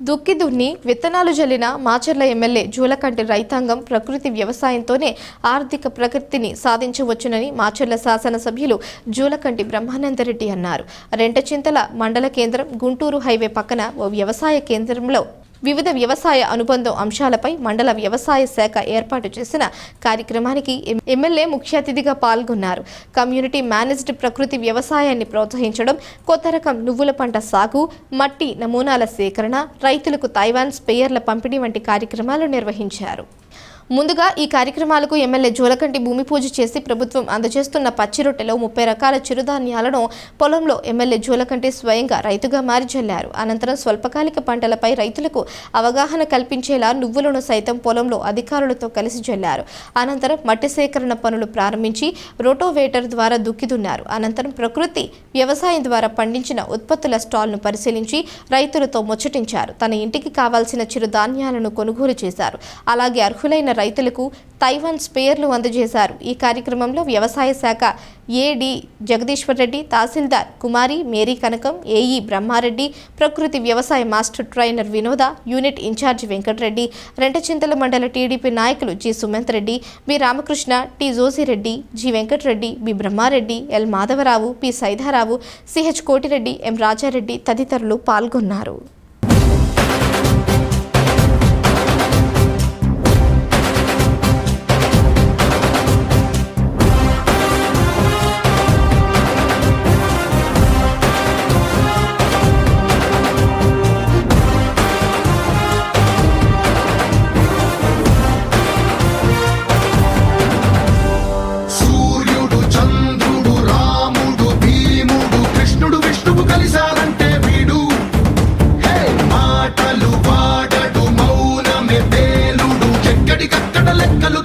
దుక్కి దున్ని విత్తనాలు జల్లిన మాచర్ల ఎమ్మెల్యే జూలకంటి రైతాంగం ప్రకృతి వ్యవసాయంతోనే ఆర్థిక ప్రగతిని సాధించవచ్చునని మాచర్ల శాసనసభ్యులు జూలకంటి బ్రహ్మానందరెడ్డి అన్నారు. రెంటచింతల మండల కేంద్రం గుంటూరు హైవే పక్కన ఓ వ్యవసాయ కేంద్రంలో వివిధ వ్యవసాయ అనుబంధం అంశాలపై మండల వ్యవసాయ శాఖ ఏర్పాటు చేసిన కార్యక్రమానికి ఎమ్మెల్యే ముఖ్య అతిథిగా పాల్గొన్నారు. కమ్యూనిటీ మేనేజ్డ్ ప్రకృతి వ్యవసాయాన్ని ప్రోత్సహించడం కొత్త రకం నువ్వుల పంట సాగు మట్టి నమూనాల సేకరణ రైతులకు తైవాన్ స్పేయర్ల పంపిణీ వంటి కార్యక్రమాలు నిర్వహించారు. ముందుగా ఈ కార్యక్రమాలకు ఎమ్మెల్యే జోలకంటి భూమి పూజ చేసి ప్రభుత్వం అందజేస్తున్న పచ్చి రొట్టెలో ముప్పై రకాల చిరుధాన్యాలను పొలంలో ఎమ్మెల్యే జోలకంటి స్వయంగా రైతుగా మారి జల్లారు అనంతరం స్వల్పకాలిక పంటలపై రైతులకు అవగాహన కల్పించేలా నువ్వులను సైతం పొలంలో అధికారులతో కలిసి జల్లారు. అనంతరం మట్టి సేకరణ పనులు ప్రారంభించి రోటోవేటర్ ద్వారా దుక్కిదున్నారు. అనంతరం ప్రకృతి వ్యవసాయం ద్వారా పండించిన ఉత్పత్తుల స్టాల్ను పరిశీలించి రైతులతో ముచ్చటించారు. తన ఇంటికి కావాల్సిన చిరుధాన్యాలను కొనుగోలు చేశారు. అలాగే అర్హులైన రైతులకు తైవాన్ స్పేయర్లు అందజేశారు. ఈ కార్యక్రమంలో వ్యవసాయ శాఖ AD Jagadishwar Reddy tahsildar Kumari Mary Kanakam AE Brahmareddy ప్రకృతి వ్యవసాయ master trainer Vinoda unit incharge Venkatareddy Rentachintala మండల టీడీపీ నాయకులు G. Sumanth Reddy B Ramakrishna T. Josireddy G. Venkatareddy B. Brahmareddy L. Madhavarao P. Saidharao CH Kotireddy M. Rajareddy తదితరులు పాల్గొన్నారు. ఎక్కడికక్కడ లెక్కలు